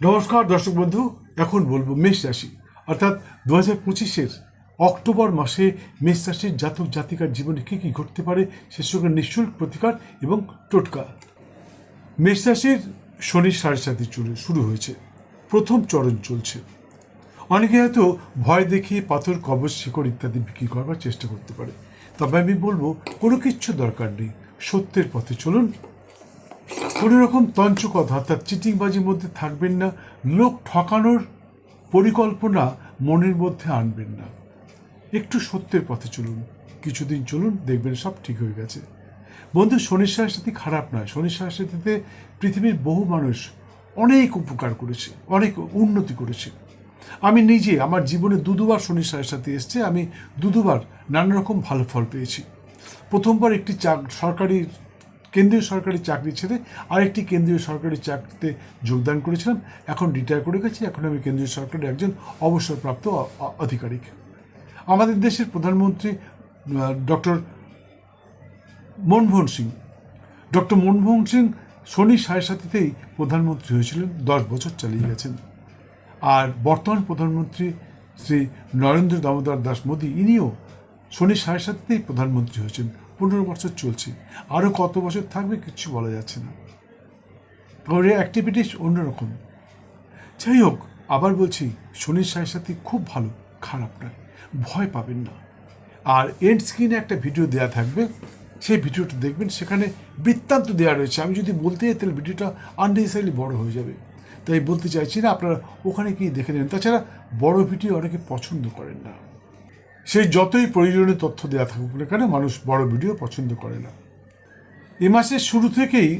নমস্কার দর্শক বন্ধু, এখন বলব মেষ রাশি। অর্থাৎ দু হাজার পঁচিশের অক্টোবর মাসে মেষ রাশির জাতক জাতিকার জীবনে কী কী ঘটতে পারে, সে সঙ্গে নিঃশুল্ক প্রতিকার এবং টোটকা। মেষ রাশির শনির সাড়ে সাথে চলে শুরু হয়েছে, প্রথম চরণ চলছে। অনেকে হয়তো ভয় দেখিয়ে পাথর কবচ শিকড় ইত্যাদি বিক্রি করবার চেষ্টা করতে পারে। তবে আমি বলব কোনো কিচ্ছু দরকার নেই, সত্যের পথে চলুন। কোনো রকম তঞ্চকথা অর্থাৎ চিটিংবাজির মধ্যে থাকবেন না, লোক ঠকানোর পরিকল্পনা মনের মধ্যে আনবেন না। একটু সত্যের পথে চলুন, কিছুদিন চলুন, দেখবেন সব ঠিক হয়ে গেছে। বন্ধু শনির সাথে খারাপ নয়। শনির সাথে পৃথিবীর বহু মানুষ অনেক উপকার করেছে, অনেক উন্নতি করেছে। আমি নিজে আমার জীবনে দু দুবার শনির সাথে এসছে, আমি দু দুবার নানা রকম ভালো ফল পেয়েছি। প্রথমবার একটি চাক সরকারি কেন্দ্রীয় সরকারি চাকরি ছেড়ে আরেকটি কেন্দ্রীয় সরকারি চাকরিতে যোগদান করেছিলাম। এখন রিটায়ার করে গেছি। এখন আমি কেন্দ্রীয় সরকারের একজন অবসরপ্রাপ্ত আধিকারিক। আমাদের দেশের প্রধানমন্ত্রী ডক্টর মনমোহন সিং। ডক্টর মনমোহন সিং শনি সাড়ে সাথেতেই প্রধানমন্ত্রী হয়েছিলেন। দশ বছর চালিয়ে গেছেন। আর বর্তমান প্রধানমন্ত্রী শ্রী নরেন্দ্র দামোদর দাস মোদী, ইনিও শনি সাড়ে সাথেতেই প্রধানমন্ত্রী হয়েছেন। পনেরো বছর চলছে। আরও কত বছর থাকবে কিচ্ছু বলা যাচ্ছে না। ওর অ্যাক্টিভিটিস অন্যরকম। যাই হোক, আবার বলছি, শনির সাড়ে সাথে খুব ভালো, খারাপ নয়। ভয় পাবেন না। আর এন্ড স্ক্রিনে একটা ভিডিও দেওয়া থাকবে। সেই ভিডিওটা দেখবেন, সেখানে বৃত্তান্ত দেওয়া রয়েছে। আমি যদি বলতে যাই, তাহলে ভিডিওটা আননেসেসারিলি বড় হয়ে যাবে। তাই বলতে চাইছি না, আপনারা ওখানে গিয়ে দেখে নেন। তাছাড়া বড় ভিডিও অনেকে পছন্দ করেন না। সেই যতই প্রয়োজনীয় তথ্য দেওয়া থাকুক না কেন, মানুষ বড় ভিডিও পছন্দ করে না। এ মাসের শুরু থেকেই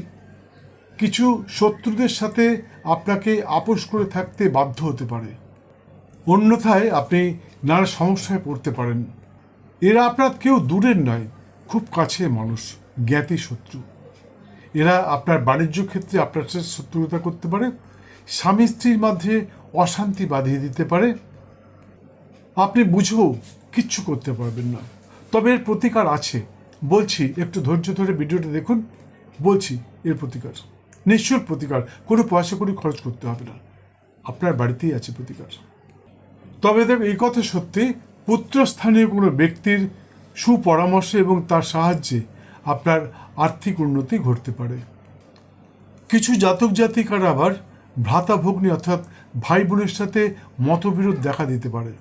কিছু শত্রুদের সাথে আপনাকে আপোষ করে থাকতে বাধ্য হতে পারে। অন্যথায় আপনি নানা সমস্যায় পড়তে পারেন। এরা আপনার কেউ দূরের নয়, খুব কাছে মানুষ, জ্ঞাতি শত্রু। এরা আপনার বাণিজ্য ক্ষেত্রে আপনার সাথে শত্রুতা করতে পারে স্বামী স্ত্রীর মধ্যে অশান্তি বাঁধিয়ে দিতে পারে আপনি বুঝেও কিচ্ছু করতে পারবেন না। তবে এর প্রতিকার আছে। বলছি, একটু ধৈর্য ধরে ভিডিওটা দেখুন। বলছি, এর প্রতিকার। নিশ্চয় প্রতিকার। কোনো পয়সা করে খরচ করতে হবে না। আপনার বাড়িতেই আছে প্রতিকার। তবে দেখ এই কথা সত্যি, পুত্রস্থানীয় কোনো ব্যক্তির সুপরামর্শে এবং তার সাহায্যে আপনার আর্থিক উন্নতি ঘটতে পারে। কিছু জাতক জাতিকার আবার ভ্রাতা ভগ্নী অর্থাৎ ভাই বোনের সাথে মতবিরোধ দেখা দিতে পারে।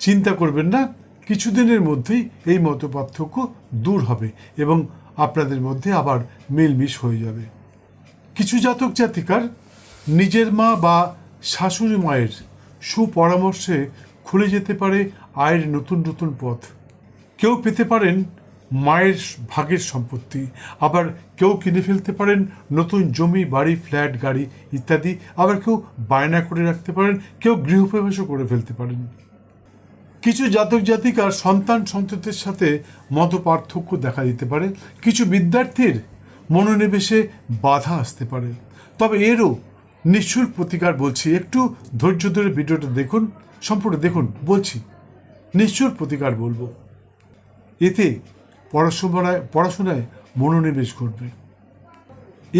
চিন্তা করবেন না, কিছুদিনের মধ্যেই এই মতপার্থক্য দূর হবে এবং আপনাদের মধ্যে আবার মিলমিশ হয়ে যাবে। কিছু জাতক জাতিকার নিজের মা বা শাশুড়ি মায়ের সুপরামর্শে খুলে যেতে পারে আয়ের নতুন নতুন পথ। কেউ পেতে পারেন মায়ের ভাগের সম্পত্তি, আবার কেউ কিনে ফেলতে পারেন নতুন জমি, বাড়ি, ফ্ল্যাট, গাড়ি ইত্যাদি, আবার কেউ বায়না করে রাখতে পারেন, কেউ গৃহপ্রবেশও করে ফেলতে পারেন। কিছু জাতক জাতিকার সন্তান সন্ততির সাথে মত পার্থক্য দেখা দিতে পারে। কিছু বিদ্যার্থীর মনোনিবেশে বাধা আসতে পারে। তবে এরও নিঃশুল্ক প্রতিকার বলছি। একটু ধৈর্য ধরে ভিডিওটা দেখুন, সম্পূর্ণ দেখুন, বলছি। নিশ্চুর প্রতিকার বলব। এতে পড়াশোনায় পড়াশোনায় মনোনিবেশ ঘটবে।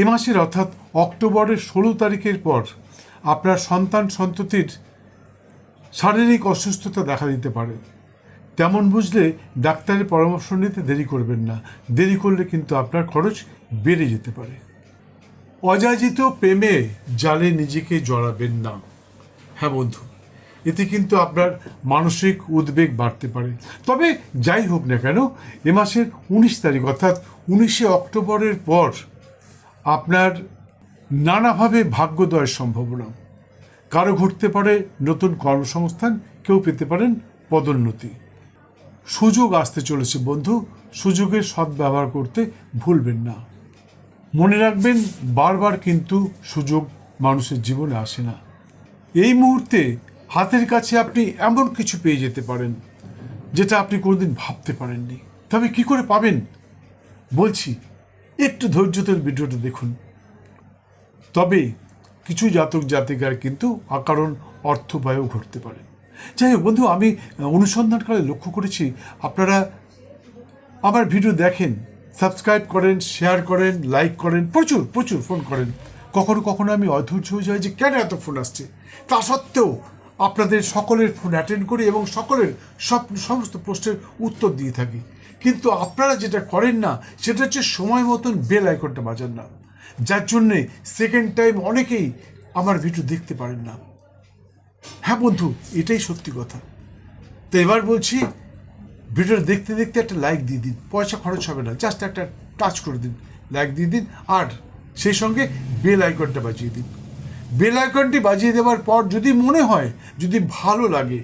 এ মাসের অর্থাৎ অক্টোবরের ষোলো তারিখের পর আপনার সন্তান সন্ততির শারীরিক অসুস্থতা দেখা দিতে পারে। তেমন বুঝলে ডাক্তারের পরামর্শ নিতে দেরি করবেন না। দেরি করলে কিন্তু আপনার খরচ বেড়ে যেতে পারে। অযাচিত প্রেমে জালে নিজেকে জড়াবেন না। হ্যাঁ বন্ধু, এতে কিন্তু আপনার মানসিক উদ্বেগ বাড়তে পারে। তবে যাই হোক না কেন, এ মাসের উনিশ তারিখ অর্থাৎ উনিশে অক্টোবরের পর আপনার নানাভাবে ভাগ্যোদয়ের সম্ভাবনা। কারও ঘটতে পারে নতুন কর্মসংস্থান, কেউ পেতে পারেন পদোন্নতি। সুযোগ আসতে চলেছে, বন্ধু। সুযোগের সদ্ব্যবহার করতে ভুলবেন না। মনে রাখবেন, বারবার কিন্তু সুযোগ মানুষের জীবনে আসে না। এই মুহূর্তে হাতের কাছে আপনি এমন কিছু পেয়ে যেতে পারেন, যেটা আপনি কোনোদিন ভাবতে পারেননি। তবে কি করে পাবেন? বলছি, একটু ধৈর্য ধরে ভিডিওটা দেখুন। তবে কিছু জাতক জাতিকার কিন্তু অকারণ অর্থ ব্যয়ও ঘটতে পারে। যাই হোক বন্ধু, আমি অনুসন্ধানকালে লক্ষ্য করেছি, আপনারা আমার ভিডিও দেখেন, সাবস্ক্রাইব করেন, শেয়ার করেন, লাইক করেন, প্রচুর প্রচুর ফোন করেন। কখনো কখনো আমি অধৈর্য হয়ে যাই যে কেন এত ফোন আসছে? তা সত্ত্বেও আপনাদের সকলের ফোন অ্যাটেন্ড করি এবং সকলের সব, সমস্ত প্রশ্নের উত্তর দিয়ে থাকি। কিন্তু আপনারা যেটা করেন না, সেটা হচ্ছে সময় মতন বেল আইকনটা বাজান না। যার জন্যে সেকেন্ড টাইম অনেকেই আমার ভিডিও দেখতে পারেন না। হ্যাঁ বন্ধু, এটাই সত্যি কথা। তো এবার বলছি ভিডিওটা দেখতে দেখতে একটা লাইক দিয়ে দিন। পয়সা খরচ হবে না জাস্ট একটা টাচ করে দিন। লাইক দিয়ে দিন, আর সেই সঙ্গে বেল আইকনটা বাজিয়ে দিন। বেল আইকনটি বাজিয়ে দেওয়ার পর যদি মনে হয়, যদি ভালো লাগে,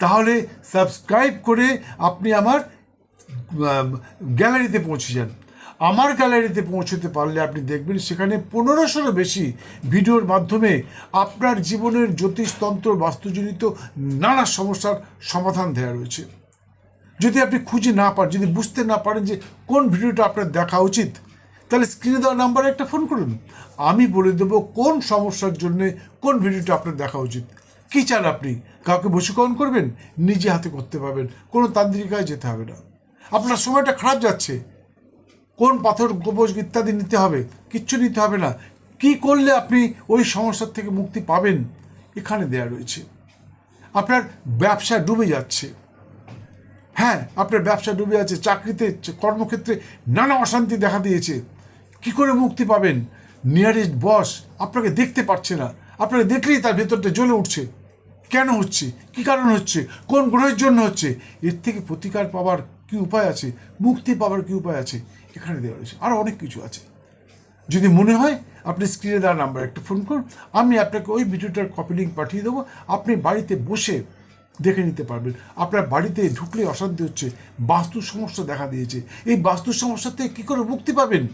তাহলে সাবস্ক্রাইব করে আপনি আমার গ্যালারিতে পৌঁছে যান। আমার গ্যালারিতে পৌঁছতে পারলে আপনি দেখবেন সেখানে পনেরোশোরও বেশি ভিডিওর মাধ্যমে আপনার জীবনের জ্যোতিষতন্ত্র বাস্তুজনিত নানা সমস্যার সমাধান দেওয়া রয়েছে। যদি আপনি খুঁজে না পান, যদি বুঝতে না পারেন যে কোন ভিডিওটা আপনার দেখা উচিত, তাহলে স্ক্রিনে দেওয়া নাম্বারে একটা ফোন করুন। আমি বলে দেবো কোন সমস্যার জন্য কোন ভিডিওটা আপনার দেখা উচিত। কী চান আপনি? কাউকে বশীকরণ করবেন? নিজে হাতে করতে পারবেন। কোনো তান্ত্রিকায় যেতে হবে না। আপনার সময়টা খারাপ যাচ্ছে। কোন পাথর গোবজ ইত্যাদি নিতে হবে? কিচ্ছু নিতে হবে না। কি করলে আপনি ওই সমস্যার থেকে মুক্তি পাবেন? এখানে দেয়া রয়েছে। আপনার ব্যবসা ডুবে যাচ্ছে। হ্যাঁ আপনার ব্যবসা ডুবে যাচ্ছে, চাকরিতে, কর্মক্ষেত্রে নানা অশান্তি দেখা দিয়েছে। কি করে মুক্তি পাবেন? নিয়ারেস্ট বস আপনাকে দেখতে পারছে না। আপনাকে দেখলেই তার ভেতরটা জ্বলে উঠছে। কেন হচ্ছে? কি কারণ হচ্ছে? কোন গ্রহের জন্য হচ্ছে? এর থেকে প্রতিকার পাওয়ার কি উপায় আছে? মুক্তি পাওয়ার কি উপায় আছে? এখানে দেওয়া রয়েছে। আরও অনেক কিছু আছে। যদি মনে হয়, আপনি স্ক্রিনে দেওয়া নাম্বার একটা ফোন করুন। আমি আপনাকে ওই ভিডিওটার কপি লিঙ্ক পাঠিয়ে দেবো। আপনি বাড়িতে বসে দেখে নিতে পারবেন। আপনার বাড়িতে ঢুকলে অশান্তি হচ্ছে। বাস্তু সমস্যা দেখা দিয়েছে। এই বাস্তু সমস্যা থেকে কী করে মুক্তি পাবেন?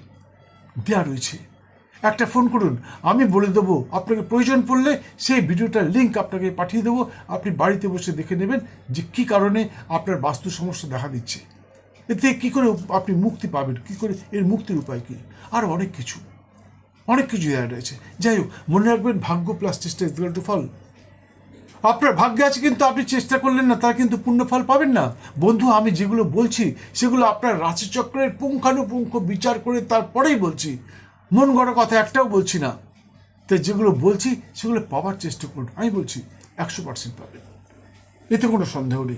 দেওয়া রয়েছে। একটা ফোন করুন। আমি বলে দেবো, আপনাকে প্রয়োজন পড়লে সেই ভিডিওটার লিঙ্ক আপনাকে পাঠিয়ে দেবো। আপনি বাড়িতে বসে দেখে নেবেন যে কী কারণে আপনার বাস্তু সমস্যা দেখা দিচ্ছে। এতে কী করে আপনি মুক্তি পাবেন? কী করে? এর মুক্তির উপায় কী? আর অনেক কিছু। অনেক কিছু দেওয়া রয়েছে। যাই হোক, মনে রাখবেন ভাগ্য প্লাস চেষ্টা ইজ টু ফল। আপনার ভাগ্যে আছে কিন্তু আপনি চেষ্টা করলেন না, তার কিন্তু পূর্ণ ফল পাবেন না। বন্ধু, আমি যেগুলো বলছি, সেগুলো আপনার রাশিচক্রের পুঙ্খানুপুঙ্খ বিচার করে তারপরেই বলছি। মন গড়া কথা একটাও বলছি না। তাই যেগুলো বলছি, সেগুলো পাওয়ার চেষ্টা করুন। আমি বলছি, একশো পার্সেন্ট পাবেন। এতে কোনো সন্দেহ নেই।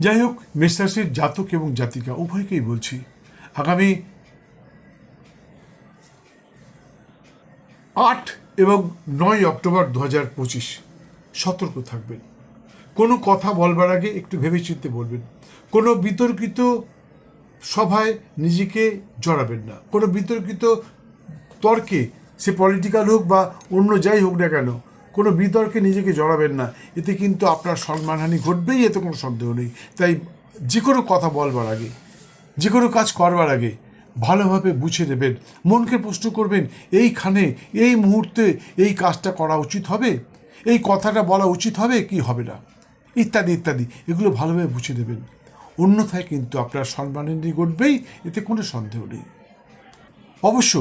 যাই হোক মেষরাশির জাতক এবং জাতিকা, উভয়কেই বলছি। আগামী আট এবং নয় অক্টোবর দু হাজার পঁচিশ, সতর্ক থাকবেন। কোনো কথা বলবার আগে একটু ভেবেচিন্তে বলবেন। কোনো বিতর্কিত সভায় নিজেকে জড়াবেন না। কোনো বিতর্কিত তর্কে, সে পলিটিক্যাল হোক বা অন্য যাই হোক না কেন কোনো বিতর্কে নিজেকে জড়াবেন না। এতে কিন্তু আপনার সম্মানহানি ঘটবেই, এতে কোনো সন্দেহ নেই। তাই যে কোনো কথা বলবার আগে, যে কোনো কাজ করবার আগে ভালোভাবে বুঝে নেবেন। মনকে প্রশ্ন করবেন, এইখানে, এই মুহূর্তে এই কাজটা করা উচিত হবে? এই কথাটা বলা উচিত হবে কি হবে না? ইত্যাদি ইত্যাদি। এগুলো ভালোভাবে বুঝে নেবেন। অন্যথায় কিন্তু আপনার সম্মানহানি ঘটবেই, এতে কোনো সন্দেহ নেই। অবশ্য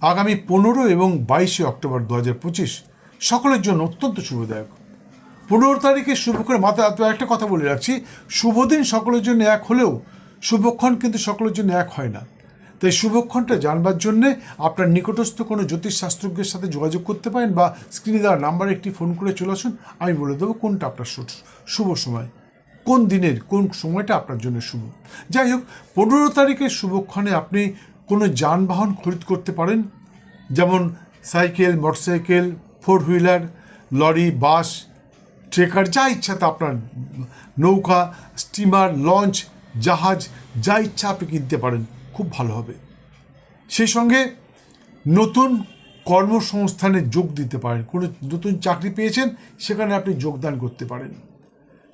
আগামী পনেরো এবং বাইশে অক্টোবর দু হাজার পঁচিশ সকলের জন্য অত্যন্ত শুভদায়ক। পনেরো তারিখে শুভক্ষণ মাথায় তো একটা কথা বলে রাখছি। শুভ দিন সকলের জন্য এক হলেও শুভক্ষণ কিন্তু সকলের জন্য এক হয় না। তাই শুভক্ষণটা জানবার জন্যে আপনার নিকটস্থ কোনো জ্যোতিষশাস্ত্রজ্ঞের সাথে যোগাযোগ করতে পারেন বা স্ক্রিনে দেওয়া নাম্বারে একটি ফোন করে চলে আসুন। আমি বলে দেবো কোনটা আপনার শুভ সময়। কোন দিনের, কোন সময়টা আপনার জন্য শুভ। যাই হোক, পনেরো তারিখের শুভক্ষণে আপনি কোনো যানবাহন খরিদ করতে পারেন। যেমন cycle, motorcycle four wheeler, lorry, bus, trekker, যা ইচ্ছা তা আপনার নৌকা, স্টিমার, লঞ্চ, জাহাজ, যা ইচ্ছা আপনি কিনতে পারেন, খুব ভালো হবে। সেই সঙ্গে নতুন কর্মসংস্থানে যোগ দিতে পারেন, কোনো নতুন চাকরি পেয়েছেন, সেখানে আপনি যোগদান করতে পারেন।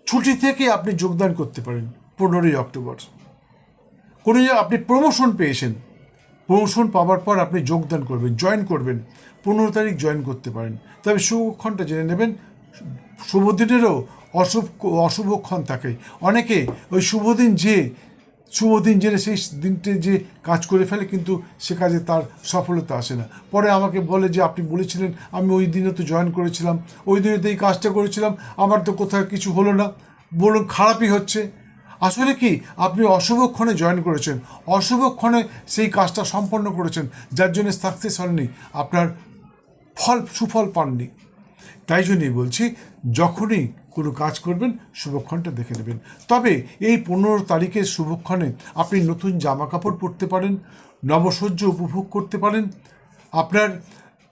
ছুটি থেকে আপনি যোগদান করতে পারেন, পনেরোই অক্টোবর। কোনো আপনি প্রমোশন পেয়েছেন প্রমোশন পাওয়ার পর আপনি যোগদান করবেন জয়েন করবেন, পনেরো তারিখ জয়েন করতে পারেন। তবে শুভক্ষণটা জেনে নেবেন শুভ দিনেরও অশুভ, অশুভক্ষণ থাকে। অনেকে ওই শুভ দিন যে শুভ দিন জেনে সেই দিনটি যে কাজ করে ফেলে, কিন্তু সে কাজে তার সফলতা আসে না। পরে আমাকে বলে যে, আপনি বলেছিলেন, আমি ওই দিনে তো জয়েন করেছিলাম, ওই দিনে তো এই কাজটা করেছিলাম, আমার তো কোথাও কিছু হলো না। বলুন, খারাপই হচ্ছে। আসলে কি? আপনি অশুভক্ষণে জয়েন করেছেন। অশুভক্ষণে সেই কাজটা সম্পন্ন করেছেন, যার জন্য সাকসেস হননি, আপনার ফল, সুফল পাননি। তাই জন্যই বলছি, যখনই কোনো কাজ করবেন শুভক্ষণটা দেখে নেবেন। তবে এই পনেরো তারিখের শুভক্ষণে আপনি নতুন জামা কাপড় পরতে পারেন নবসহ্য উপভোগ করতে পারেন। আপনার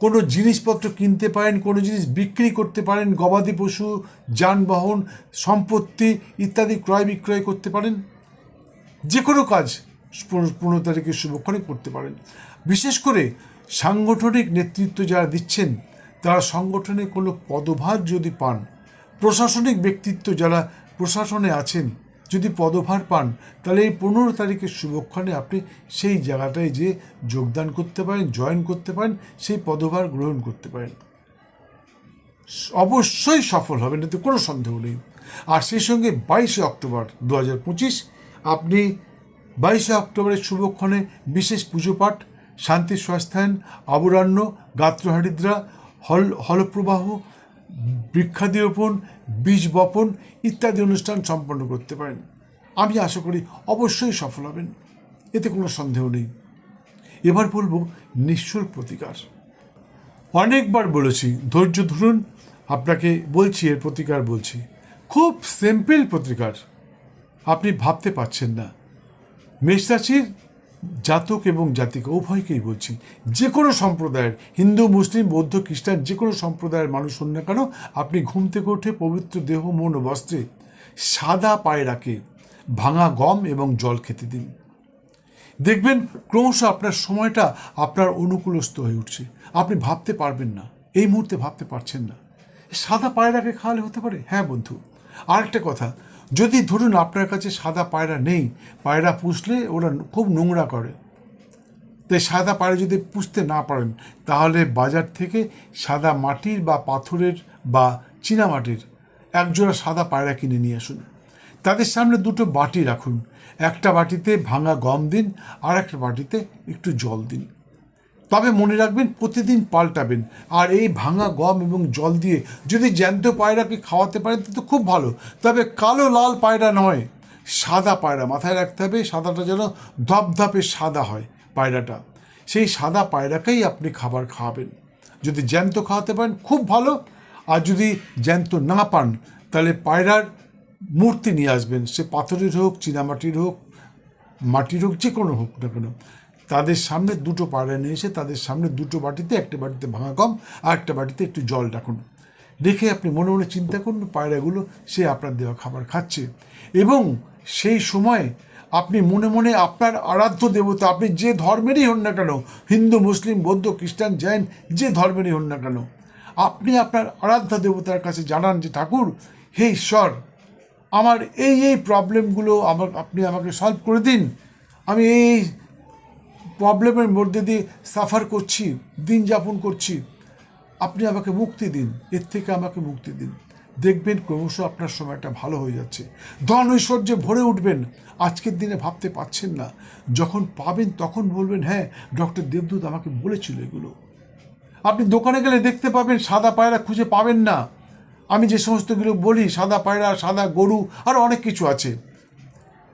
কোনো জিনিসপত্র কিনতে পারেন, কোনো জিনিস বিক্রি করতে পারেন, গবাদি পশু, যানবাহন, সম্পত্তি ইত্যাদি ক্রয় বিক্রয় করতে পারেন। যে কোনো কাজ পনেরো তারিখের শুভক্ষণে করতে পারেন। বিশেষ করে সাংগঠনিক নেতৃত্ব যারা দিচ্ছেন, তারা সংগঠনে কোনো পদভার যদি পান, প্রশাসনিক ব্যক্তিত্ব যারা প্রশাসনে আছেন যদি পদভার পান, তাহলে এই পনেরো তারিখের শুভক্ষণে আপনি সেই জায়গাটায় যে যোগদান করতে পারেন, জয়েন করতে পারেন, সেই পদভার গ্রহণ করতে পারেন। অবশ্যই সফল হবেন, এতে কোনো সন্দেহ নেই। আর সেই সঙ্গে বাইশে অক্টোবর দু হাজার পঁচিশ, আপনি বাইশে অক্টোবরের শুভক্ষণে বিশেষ পুজো পাঠ, শান্তি সস্থায়ন অবরাণ্য গাত্রহারিদ্রা, হল, হলপ্রবাহ বৃক্ষাদিরোপণ, বীজ বপন ইত্যাদি অনুষ্ঠান সম্পন্ন করতে পারেন। আমি আশা করি অবশ্যই সফল হবেন। এতে কোনো সন্দেহ নেই। এবার বলব নিঃশুল্ক প্রতিকার। অনেকবার বলেছি, ধৈর্য ধরুন, আপনাকে বলছি, এর প্রতিকার বলছি। খুব সিম্পল প্রতিকার। আপনি ভাবতে পাচ্ছেন না। মেষ রাশির জাতক এবং জাতিকা, উভয়কেই বলছি, যে কোনো সম্প্রদায়ের, হিন্দু, মুসলিম, বৌদ্ধ, খ্রিস্টান, যে কোনো সম্প্রদায়ের মানুষ হন না কেন, আপনি ঘুম থেকে উঠে পবিত্র দেহ, মন ও বস্ত্রে সাদা পায়রাকে ভাঙা গম এবং জল খেতে দিন। দেখবেন, ক্রমশ আপনার সময়টা আপনার অনুকূলস্থ হয়ে উঠছে। আপনি ভাবতে পারবেন না, এই মুহূর্তে ভাবতে পারছেন না। সাদা পায়রাকে খাওয়ালে হতে পারে? হ্যাঁ বন্ধু। আরেকটা কথা যদি ধরুন আপনার কাছে সাদা পায়রা নেই, পায়রা পুষলে ওরা খুব নোংরা করে। তাই সাদা পায়রা যদি পুষতে না পারেন, তাহলে বাজার থেকে সাদা মাটির বা পাথরের বা চীনামাটির একজোড়া সাদা পায়রা কিনে নিয়ে আসুন। তাদের সামনে দুটো বাটি রাখুন। একটা বাটিতে ভাঙা গম দিন আর একটা বাটিতে একটু জল দিন। তবে মনে রাখবেন, প্রতিদিন পাল্টাবেন। আর এই ভাঙা গম এবং জল দিয়ে যদি জ্যান্ত পায়রাকে খাওয়াতে পারেন তো খুব ভালো। তবে কালো লাল পায়রা নয়, সাদা পায়রা। মাথায় রাখতে হবে, সাদাটা যেন ধপধপে সাদা হয় পায়রাটা। সেই সাদা পায়রাকেই আপনি খাবার খাওয়াবেন। যদি জ্যান্ত খাওয়াতে পারেন, খুব ভালো। আর যদি জ্যান্ত না পান, তাহলে পায়রার মূর্তি নিয়ে আসবেন। সে পাথরের হোক, চীনামাটির হোক, মাটির হোক, যে কোনো হোক না কেন। তাদের সামনে দুটো পায়রা নিয়ে এসে তাদের সামনে দুটো বাটিতে, একটা বাটিতে ভাঙা কম আর একটা বাটিতে একটু জল রাখুন রেখে আপনি মনে মনে চিন্তা করুন, পায়রাগুলো সে আপনার দেওয়া খাবার খাচ্ছে। এবং সেই সময় আপনি মনে মনে আপনার আরাধ্য দেবতা, আপনি যে ধর্মেরই হন না কেন, হিন্দু, মুসলিম, বৌদ্ধ, খ্রিস্টান, জৈন, যে ধর্মেরই হন না কেন, আপনি আপনার আরাধ্য দেবতার কাছে জানান যে, ঠাকুর, হে ঈশ্বর, আমার এই এই প্রবলেমগুলো আমার আপনি আমাকে সলভ করে দিন। আমি এই প্রবলেমের মধ্যে দিয়ে সাফার করছি, দিন যাপন করছি, আপনি আমাকে মুক্তি দিন, এর থেকে আমাকে মুক্তি দিন। দেখবেন ক্রমশ আপনার সময়টা ভালো হয়ে যাচ্ছে। ধন ঐশ্বর্যে ভরে উঠবেন, আজকের দিনে ভাবতে পাচ্ছেন না। যখন পাবেন তখন বলবেন হ্যাঁ ডক্টর দেবদূত আমাকে বলেছিল এগুলো। আপনি দোকানে গেলে দেখতে পাবেন, সাদা পায়রা খুঁজে পাবেন না। আমি যে সমস্তগুলো বলি, সাদা পায়রা, সাদা গরু, আর অনেক কিছু আছে।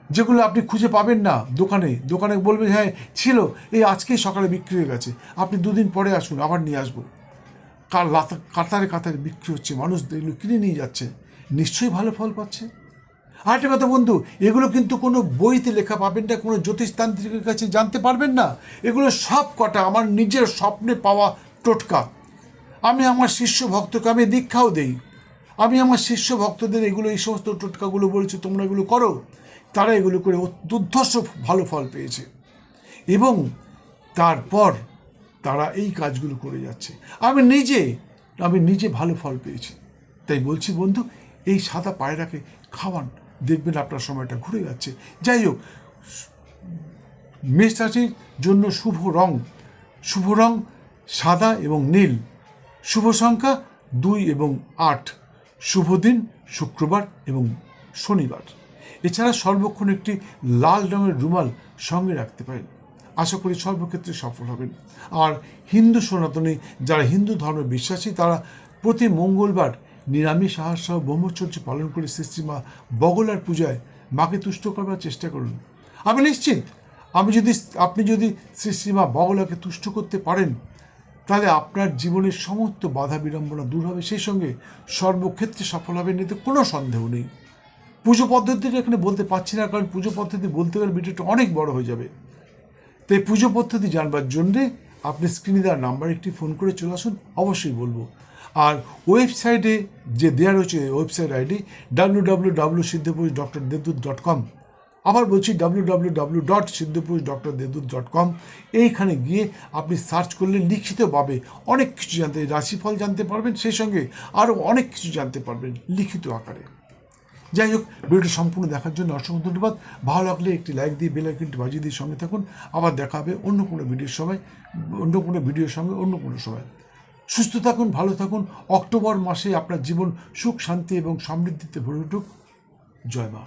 যেগুলো আপনি খুঁজে পাবেন না দোকানে। দোকানে বলবেন হ্যাঁ ছিল। এই আজকেই সকালে বিক্রি হয়ে গেছে। আপনি দুদিন পরে আসুন, আবার নিয়ে আসব। কার কাতারে কাতারে বিক্রি হচ্ছে। মানুষ এগুলো কিনে নিয়ে যাচ্ছে। নিশ্চয়ই ভালো ফল পাচ্ছে। আরেকটা কথা বন্ধু, এগুলো কিন্তু কোনো বইতে লেখা পাবেন না, কোনো জ্যোতিষতান্ত্রিকের কাছে জানতে পারবেন না। এগুলো সব কটা আমার নিজের স্বপ্নে পাওয়া টোটকা। আমি আমার শিষ্য ভক্তকে আমি দীক্ষাও দেই। আমি আমার শিষ্য ভক্তদের এগুলো, এই সমস্ত টোটকাগুলো বলেছি, তোমরা এগুলো করো। তারা এগুলো করে দুর্ধর্ষ ভালো ফল পেয়েছে। এবং তারপর তারা এই কাজগুলো করে যাচ্ছে। আমি নিজে আমি নিজে ভালো ফল পেয়েছি। তাই বলছি, বন্ধু, এই সাদা পায়রাকে খাওয়ান। দেখবেন আপনার সময়টা ঘুরে যাচ্ছে। যাই হোক, মেষ রাশির জন্য শুভ রং শুভ রং সাদা এবং নীল। শুভ সংখ্যা দুই এবং আট। শুভ দিন শুক্রবার এবং শনিবার। এছাড়া সর্বক্ষণ একটি লাল রঙের রুমাল সঙ্গে রাখতে পারেন। আশা করি সর্বক্ষেত্রে সফল হবেন। আর হিন্দু সনাতনী, যারা হিন্দু ধর্মে বিশ্বাসী, তারা প্রতি মঙ্গলবার নিরামিষ আহার সহ ব্রহ্মচর্য পালন করে শ্রীশ্রীমা বগলার পূজায় মাকে তুষ্ট করবার চেষ্টা করুন। আমি নিশ্চিত, আমি যদি, আপনি যদি শ্রীমা বগলাকে তুষ্ট করতে পারেন, তাহলে আপনার জীবনের সমস্ত বাধা বিড়ম্বনা দূর হবে। সেই সঙ্গে সর্বক্ষেত্রে সফল হবেন, এতে কোনো সন্দেহ নেই। পুজো পদ্ধতিটা এখানে বলতে পারছি না, কারণ পুজো পদ্ধতি বলতে গেলে ভিডিওটা অনেক বড় হয়ে যাবে। তাই পুজো পদ্ধতি জানবার জন্যে আপনি স্ক্রিনে দেওয়ার নাম্বার একটি ফোন করে চলে আসুন, অবশ্যই বলব। আর ওয়েবসাইটে যে দেওয়া রয়েছে website ID W W W Siddhapurush doctor Debdut dot com আবার বলছি W W W dot Siddhapurush doctor Debdut dot com এইখানে গিয়ে আপনি সার্চ করলে লিখিতভাবে অনেক কিছু জানতে, রাশিফল জানতে পারবেন, সেই সঙ্গে আরও অনেক কিছু জানতে পারবেন লিখিত আকারে। যাই হোক, ভিডিওটি সম্পূর্ণ দেখার জন্য অসংখ্য ধন্যবাদ। ভালো লাগলে একটি লাইক দিয়ে বেল আইকনটি বাজিয়ে দিয়ে সঙ্গে থাকুন। আবার দেখা হবে অন্য কোনো ভিডিওর সময়, অন্য কোনো ভিডিওর সঙ্গে অন্য কোনো সময়। সুস্থ থাকুন, ভালো থাকুন। অক্টোবর মাসে আপনার জীবন সুখ, শান্তি এবং সমৃদ্ধিতে ভরে উঠুক। জয় মা।